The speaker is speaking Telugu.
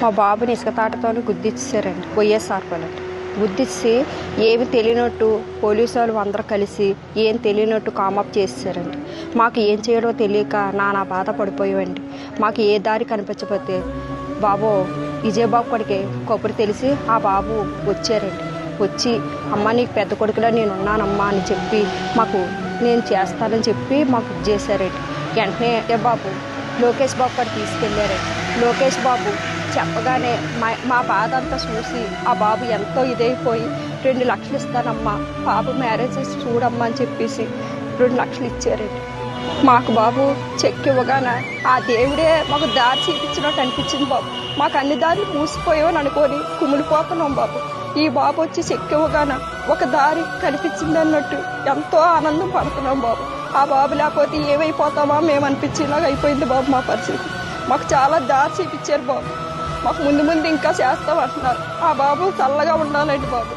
మా బాబుని ఇసుక తాటతోనే గుద్దిచ్చారండి వైఎస్ఆర్ పల్లెట్ గుద్దిచ్చి ఏమి తెలియనట్టు పోలీసు వాళ్ళు అందరూ కలిసి ఏం తెలియనట్టు కామప్ చేసేసారండి మాకు ఏం చేయడో తెలియక నానా బాధ పడిపోయామండి. మాకు ఏ దారి కనిపించకపోతే బాబు విజయబాబు కొడికి కొబ్బరి తెలిసి ఆ బాబు వచ్చారండి. వచ్చి అమ్మ నీకు పెద్ద కొడుకులా నేను ఉన్నానమ్మా అని చెప్పి మాకు నేను చేస్తానని చెప్పి మాకు చేశారండి. వెంటనే బాబు లోకేష్ బాబు కూడా తీసుకెళ్ళారండి. లోకేష్ బాబు చెప్పగానే మా మా బాధ అంతా చూసి ఆ బాబు ఎంతో ఇదైపోయి రెండు లక్షలు ఇస్తానమ్మా బాబు మ్యారేజ్ చూడమ్మా అని చెప్పేసి రెండు లక్షలు ఇచ్చారండి. మాకు బాబు చెక్ ఇవ్వగానే ఆ దేవుడే మాకు దారి చూపించినట్టు అనిపించింది బాబు. మాకు అన్ని దారులు మూసిపోయామని అనుకొని కుమిలిపోతున్నాం బాబు. ఈ బాబు వచ్చి చెక్ ఇవ్వగానే ఒక దారి కనిపించింది అన్నట్టు ఎంతో ఆనందం పడుతున్నాం బాబు. ఆ బాబు లేకపోతే ఏమైపోతామా మేము అనిపించేలాగా అయిపోయింది బాబు మా పరిస్థితి. మాకు చాలా దారి చూపించారు బాబు. మాకు ముందు ముందు ఇంకా చేస్తాం అంటున్నారు ఆ బాబు చల్లగా ఉండాలండి బాబు.